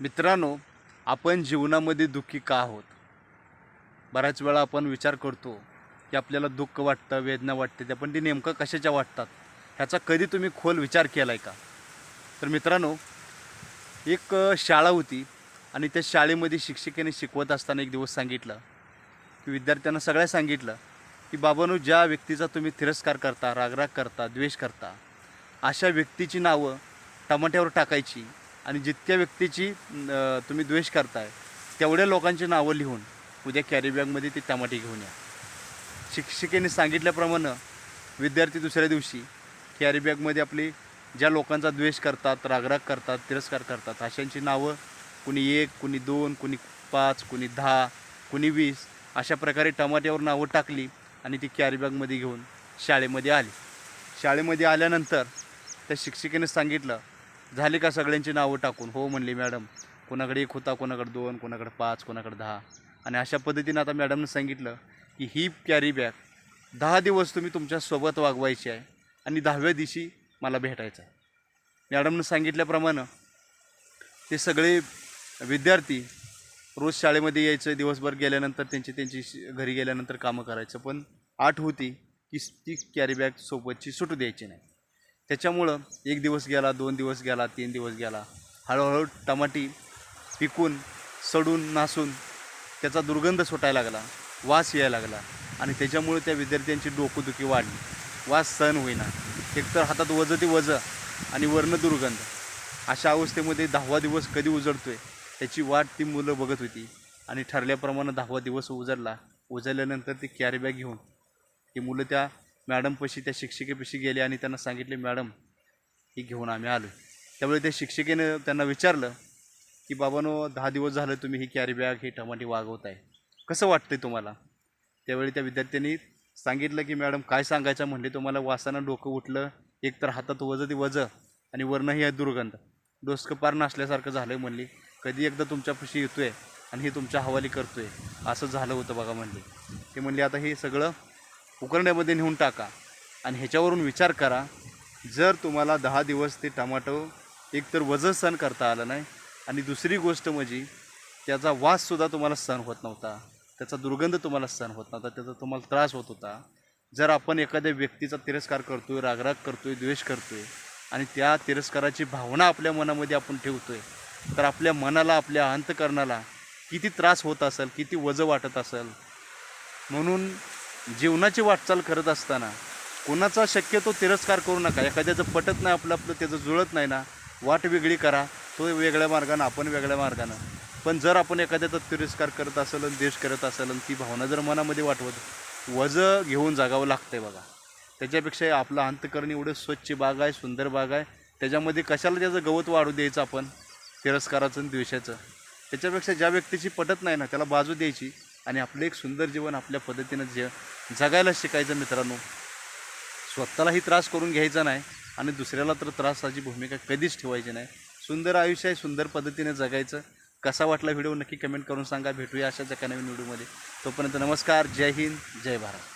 मित्रांनो आपण जीवनामध्ये दुःखी का आहोत? बऱ्याच वेळा आपण विचार करतो की आपल्याला दुःख वाटतं वेदना वाटते ते पण ते नेमकं कशाच्या वाटतात? ह्याचा कधी तुम्ही खोल विचार केला आहे का? तर मित्रांनो एक शाळा होती आणि त्या शाळेमध्ये शिक्षिकेने शिकवत असताना एक दिवस सांगितलं की विद्यार्थ्यांना सगळ्या सांगितलं की बाबांनो ज्या व्यक्तीचा तुम्ही तिरस्कार करता रागराग करता द्वेष करता अशा व्यक्तीची नावं टमाट्यावर टाकायची आणि जितक्या व्यक्तीची तुम्ही द्वेष करताय तेवढ्या लोकांची नावं लिहून उद्या कॅरीबॅगमध्ये ते ती टमाटे घेऊन या. शिक्षिकेने सांगितल्याप्रमाणे विद्यार्थी दुसऱ्या दिवशी कॅरीबॅगमध्ये आपली ज्या लोकांचा द्वेष करतात रागराग करतात तिरस्कार करतात अशांची नावं कुणी एक कुणी दोन कुणी पाच कुणी दहा कुणी वीस अशा प्रकारे टमाट्यावर नावं टाकली आणि ती कॅरीबॅगमध्ये घेऊन शाळेमध्ये आली. शाळेमध्ये आल्यानंतर त्या शिक्षिकेने सांगितलं झाली का सगळ्यांची नावं टाकून? हो म्हणली मॅडम. कोणाकडे एक होता कोणाकडे दोन कोणाकडे पाच कोणाकडे दहा. आणि अशा पद्धतीनं आता मॅडमनं सांगितलं की ही कॅरी बॅग दहा दिवस तुम्ही तुमच्यासोबत वागवायची आहे आणि दहाव्या दिवशी मला भेटायचं आहे. मॅडमनं सांगितल्याप्रमाणे ते सगळे विद्यार्थी रोज शाळेमध्ये यायचं दिवसभर गेल्यानंतर त्यांची त्यांची घरी गेल्यानंतर कामं करायचं. पण आठ होती की ती कॅरी बॅग सोबतची सुटू द्यायची नाही. त्याच्यामुळं एक दिवस गेला दोन दिवस गेला तीन दिवस गेला. हळूहळू टमाटी पिकून सडून नासून त्याचा दुर्गंध सुटायला लागला वास यायला लागला आणि त्याच्यामुळे त्या विद्यार्थ्यांची डोकंदुखी वाढली. वास सहन होईना. एकतर हातात वजं ते वजं आणि वर्ण दुर्गंध. अशा अवस्थेमध्ये दहावा दिवस कधी उजडतोय त्याची वाट ती मुलं बघत होती आणि ठरल्याप्रमाणे दहावा दिवस उजडला. उजळल्यानंतर ती कॅरीबॅग घेऊन ती मुलं त्या मॅडमपाशी त्या शिक्षिकेपाशी गेले आणि त्यांना सांगितले मॅडम ही घेऊन आम्ही आलो. त्यावेळी त्या शिक्षिकेनं त्यांना विचारलं की बाबानो दहा दिवस झालं तुम्ही ही कॅरी बॅग ही टमाटे आहे कसं वाटतंय तुम्हाला? त्यावेळी त्या विद्यार्थ्यांनी सांगितलं की मॅडम काय सांगायचं? म्हणले तुम्हाला वासानं डोकं उठलं एकतर हातात वजं ते वजं आणि वरणंही आहे दुर्गंध. डोसकं पार नसल्यासारखं झालं म्हणली. कधी एकदा तुमच्यापाशी येतो आहे आणि हे तुमच्या हवाली करतो आहे असं झालं होतं बघा म्हणले. ते म्हणले आता हे सगळं उकरण्यामध्ये नेऊन टाका. आणि ह्याच्यावरून विचार करा जर तुम्हाला दहा दिवस ते टमाटो एकतर वजन सहन करता आलं नाही आणि दुसरी गोष्ट म्हणजे त्याचा वाससुद्धा तुम्हाला सहन होत नव्हता त्याचा दुर्गंध तुम्हाला सहन होत नव्हता त्याचा तुम्हाला त्रास होत होता. जर आपण एखाद्या व्यक्तीचा तिरस्कार करतो आहे रागराग करतो आहे द्वेष करतो आहे आणि त्या तिरस्काराची भावना आपल्या मनामध्ये आपण ठेवतो आहे तर आपल्या मनाला आपल्या अंतकरणाला किती त्रास होत असेल किती वजं वाटत असेल. म्हणून जीवनाची वाटचाल करत असताना कोणाचा शक्यतो तिरस्कार करू नका. एखाद्याचं पटत नाही आपलं आपलं त्याचं जुळत नाही ना. वाट वेगळी करा. तो वेगळ्या मार्गानं आपण वेगळ्या मार्गानं. पण जर आपण एखाद्याचा तिरस्कार करत असेल आणि देश करत असेल आणि ती भावना जर मनामध्ये वाटवत वजं घेऊन जागावं लागतंय बघा. त्याच्यापेक्षा आपलं अंतकरण एवढं स्वच्छ बाग आहे सुंदर बाग आहे. त्याच्यामध्ये कशाला त्याचं गवत वाढू द्यायचं आपण? तिरस्काराचं आणि द्वेषाचं. त्याच्यापेक्षा ज्या व्यक्तीची पटत नाही ना त्याला बाजू द्यायची. आणि आपलं एक सुंदर जीवन आपल्या पद्धतीनं जे जगायला शिकायचं मित्रांनो स्वतःलाही त्रास करून घ्यायचा नाही आणि दुसऱ्याला तर त्रासाची भूमिका कधीच ठेवायची नाही. सुंदर आयुष्य आहे सुंदर पद्धतीने जगायचं. कसा वाटला व्हिडिओ नक्की कमेंट करून सांगा. भेटूया अशाच एका नवीन व्हिडिओमध्ये. तोपर्यंत नमस्कार. जय हिंद. जय भारत.